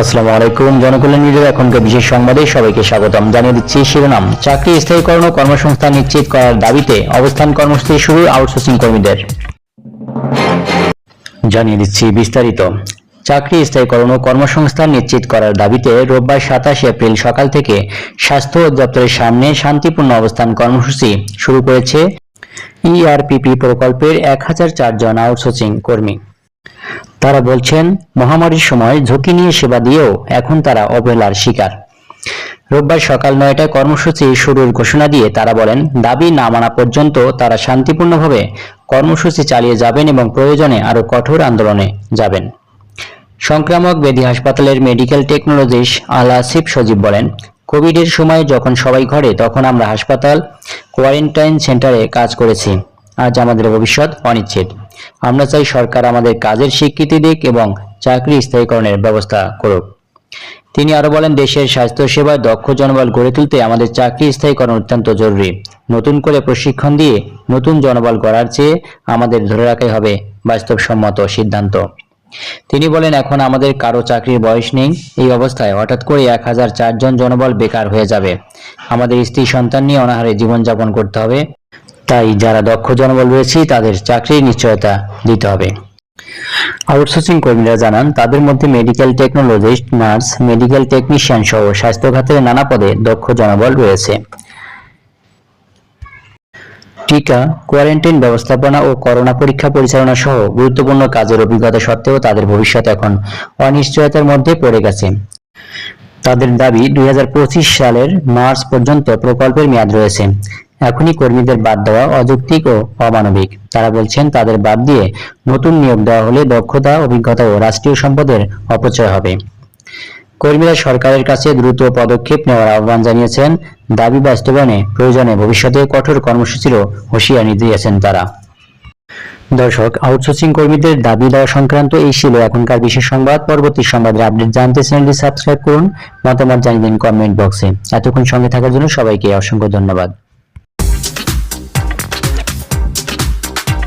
আসসালামু আলাইকুম। জনকল্যাণ নিউজের এখনকার বিশেষ সংবাদে সবাইকে স্বাগতম। জানিয়ে দিচ্ছি শিরোনাম। চাকরি স্থায়ীকরণ ও কর্মসংস্থান নিশ্চিত করার দাবিতে অবস্থান কর্মসূচি শুরু আউটসোর্সিং কর্মীদের। জানিয়ে দিচ্ছি বিস্তারিত। চাকরি স্থায়ীকরণ ও কর্মসংস্থান নিশ্চিত করার দাবিতে রোববার সাতাশ এপ্রিল সকাল থেকে স্বাস্থ্য অধিদপ্তরের সামনে শান্তিপূর্ণ অবস্থান কর্মসূচি শুরু করেছে ইআরপিপি প্রকল্পের এক হাজার চারজন আউটসোর্সিং কর্মী। তারা বলছেন, মহামারীর সময় ঝুঁকি নিয়ে সেবা দিয়েও এখন তারা অবহেলার শিকার। রোববার সকাল নয়টায় কর্মসূচি শুরুর ঘোষণা দিয়ে তারা বলেন, দাবি না মানা পর্যন্ত তারা শান্তিপূর্ণভাবে কর্মসূচি চালিয়ে যাবেন এবং প্রয়োজনে আরও কঠোর আন্দোলনে যাবেন। সংক্রামক ব্যাধি হাসপাতালের মেডিকেল টেকনোলজিস্ট আল আসিফ সজীব বলেন, কোভিডের সময় যখন সবাই ঘরে, তখন আমরা হাসপাতাল কোয়ারেন্টাইন সেন্টারে কাজ করেছি। আজ আমাদের ভবিষ্যৎ অনিশ্চিত আমরা চাই সরকার আমাদের কাজের স্বীকৃতি দিক এবং চাকরি স্থায়ীকরণের ব্যবস্থা করুক। তিনি আরও বলেন, দেশের স্বাস্থ্য সেবায় দক্ষ জনবল গড়ে তুলতে আমাদের চাকরি স্থায়ীকরণ অত্যন্ত জরুরি। নতুন করে প্রশিক্ষণ দিয়ে নতুন জনবল গড়ার চেয়ে আমাদের ধরে রাখাই হবে বাস্তবসম্মত সিদ্ধান্ত। তিনি বলেন, এখন আমাদের কারও চাকরির বয়স নেই। এই অবস্থায় হঠাৎ করে এক হাজার চারজন জনবল বেকার হয়ে যাবে। আমাদের স্ত্রী সন্তান নিয়ে অনাহারে জীবনযাপন করতে হবে। তাই যারা দক্ষ জনবল রয়েছে, তাদের চাকরির নিশ্চয়তা দিতে হবে। আউটসোর্সিং কর্মীরা জানান, তাদের মধ্যে medical technologist nurse medical technician সহ স্বাস্থ্য খাতের নানা পদে দক্ষ জনবল রয়েছে। টিকা কোয়ারেন্টাইন ব্যবস্থাপনা ও করোনা পরীক্ষা পরিচালনা সহ গুরুত্বপূর্ণ কাজের অভিজ্ঞতা সত্ত্বেও তাদের ভবিষ্যৎ এখন অনিশ্চয়তার মধ্যে পড়ে গেছে। তাদের দাবি, দুই হাজার পঁচিশ সালের মার্চ পর্যন্ত প্রকল্পের মেয়াদ রয়েছে। এখনই কর্মীদের বাদ দেওয়া অযৌক্তিক ও অমানবিক। তারা বলছেন, তাদের বাদ দিয়ে নতুন নিয়োগ দেওয়া হলে দক্ষতা, অভিজ্ঞতা ও রাষ্ট্রীয় সম্পদের অপচয় হবে। কর্মীরা সরকারের কাছে দ্রুত পদক্ষেপ নেওয়ার আহ্বান জানিয়েছেন। দাবি বাস্তবায়নে প্রয়োজনে ভবিষ্যতে কঠোর কর্মসূচিরও হুঁশিয়ারি দিয়েছেন তারা। দর্শক, আউটসোর্সিং কর্মীদের দাবি দেওয়া সংক্রান্ত এই ছিল এখনকার বিশেষ সংবাদ। পরবর্তী সংবাদের আপডেট জানতে চ্যানেলটি সাবস্ক্রাইব করুন। মতামত জানিয়ে দিন কমেন্ট বক্সে। এতক্ষণ সঙ্গে থাকার জন্য সবাইকে অসংখ্য ধন্যবাদ।